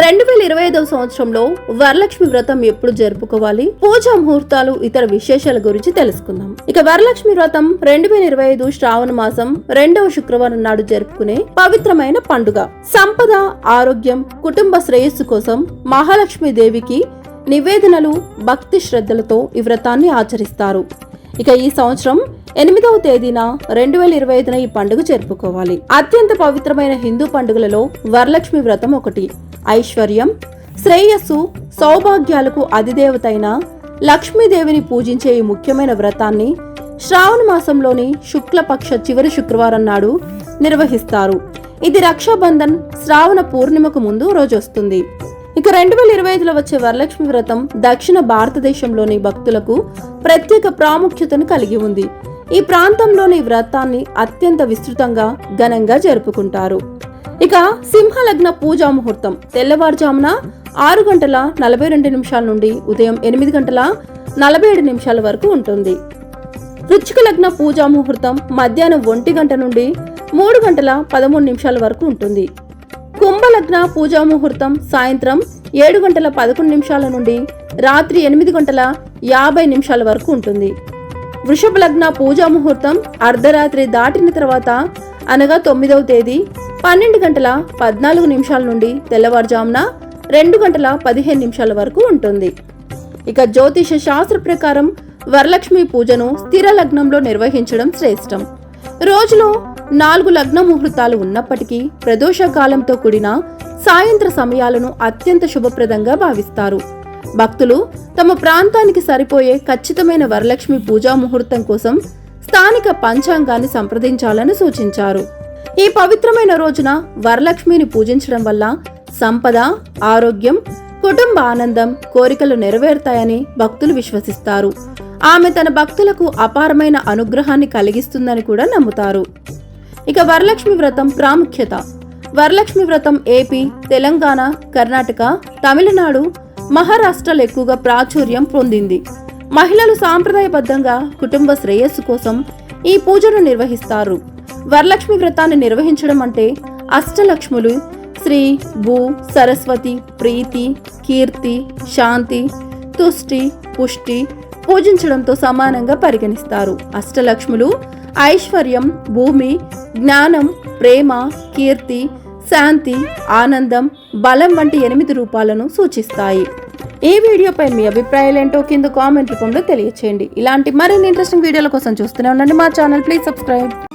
రెండు వేల ఇరవై ఐదవ సంవత్సరంలో వరలక్ష్మి వ్రతం ఎప్పుడు జరుపుకోవాలి? పూజా ముహూర్తాలు ఇతర విశేషాల గురించి తెలుసుకుందాం. ఇక వరలక్ష్మి వ్రతం రెండు వేల ఇరవై ఐదు శ్రావణ మాసం రెండవ శుక్రవారం నాడు జరుపుకునే పవిత్రమైన పండుగ. సంపద ఆరోగ్యం కుటుంబ శ్రేయస్సు కోసం మహాలక్ష్మి దేవికి నివేదనలు భక్తి శ్రద్ధలతో ఈ వ్రతాన్ని ఆచరిస్తారు. ఇక ఈ సంవత్సరం ఎనిమిదవ తేదీన రెండు వేల ఇరవై ఐదున ఈ పండుగ జరుపుకోవాలి. అత్యంత పవిత్రమైన హిందూ పండుగలలో వరలక్ష్మి వ్రతం ఒకటి. ఐశ్వర్యం శ్రేయస్సు సౌభాగ్యాలకు అధిదేవతైన లక్ష్మీదేవిని పూజించే ఈ ముఖ్యమైన వ్రతాన్ని శ్రావణ మాసంలోని శుక్లపక్ష చివరి శుక్రవారం నాడు నిర్వహిస్తారు. ఇది రక్షాబంధన్ శ్రావణ పూర్ణిమకు ముందు రోజు వస్తుంది ఇక రెండు వేల ఇరవై ఐదులో వచ్చే వరలక్ష్మి వ్రతం దక్షిణ భారతదేశంలోని భక్తులకు ప్రత్యేక ప్రాముఖ్యతను కలిగి ఉంది. ఈ ప్రాంతంలోని వ్రతాన్ని అత్యంత విస్తృతంగా ఘనంగా జరుపుకుంటారు. ఇక సింహలగ్న పూజా ముహూర్తం తెల్లవారుజామున ఆరు గంటల నలభై రెండు నిమిషాల నుండి ఉదయం ఎనిమిది గంటల నలభై ఏడు నిమిషాల వరకు ఉంటుంది. వృచ్చిక లగ్న పూజా ముహూర్తం మధ్యాహ్నం ఒంటి గంట నుండి మూడు గంటల పదమూడు నిమిషాల వరకు ఉంటుంది. కుంభలగ్న పూజా ముహూర్తం సాయంత్రం ఏడు గంటల పదకొండు నిమిషాల నుండి రాత్రి ఎనిమిది గంటల యాభై నిమిషాల వరకు ఉంటుంది. వృషభ లగ్న పూజా ముహూర్తం అర్ధరాత్రి దాటిన తర్వాత అనగా తొమ్మిదవ తేదీ పన్నెండు గంటల పద్నాలుగు నిమిషాల నుండి తెల్లవారుజామున రెండు గంటల పదిహేను నిమిషాల వరకు ఉంటుంది. ఇక జ్యోతిష శాస్త్ర ప్రకారం వరలక్ష్మి పూజను స్థిర లగ్నంలో నిర్వహించడం శ్రేష్టం. రోజులో నాలుగు లగ్న ముహూర్తాలు ఉన్నప్పటికీ ప్రదోష కాలంతో కూడిన సాయంత్ర సమయాలను అత్యంత శుభప్రదంగా భావిస్తారు. భక్తులు తమ ప్రాంతానికి సరిపోయే ఖచ్చితమైన వరలక్ష్మి పూజా ముహూర్తం కోసం స్థానిక పంచాంగాన్ని సంప్రదించాలని సూచించారు. ఈ పవిత్రమైన రోజున వరలక్ష్మిని పూజించడం వల్ల సంపద ఆరోగ్యం కుటుంబ ఆనందం కోరికలు నెరవేరుతాయని భక్తులు విశ్వసిస్తారు. ఆమె తన భక్తులకు అపారమైన అనుగ్రహాన్ని కలిగిస్తుందని కూడా నమ్ముతారు. ఇక వరలక్ష్మి వ్రతం ప్రాముఖ్యత. వరలక్ష్మి వ్రతం ఏపీ తెలంగాణ కర్ణాటక తమిళనాడు మహారాష్ట్రలో ఎక్కువగా ప్రాచుర్యం పొందింది. మహిళలు సాంప్రదాయబద్ధంగా కుటుంబ శ్రేయస్సు కోసం ఈ పూజను నిర్వహిస్తారు. వరలక్ష్మి వ్రతాన్ని నిర్వహించడం అంటే అష్టలక్ష్ములు శ్రీ భూ సరస్వతి ప్రీతి కీర్తి శాంతి తుష్టి పుష్టి పూజించడంతో సమానంగా పరిగణిస్తారు. అష్టలక్ష్ములు ఐశ్వర్యం భూమి జ్ఞానం ప్రేమ కీర్తి శాంతి ఆనందం బలం వంటి ఎనిమిది రూపాలను సూచిస్తాయి. ఈ వీడియోపై మీ అభిప్రాయాలు ఏంటో కింద కామెంట్ రూపంలో తెలియచేయండి. ఇలాంటి మరిన్ని ఇంట్రెస్టింగ్ వీడియోల కోసం చూస్తూనే ఉండండి మా ఛానల్. Please subscribe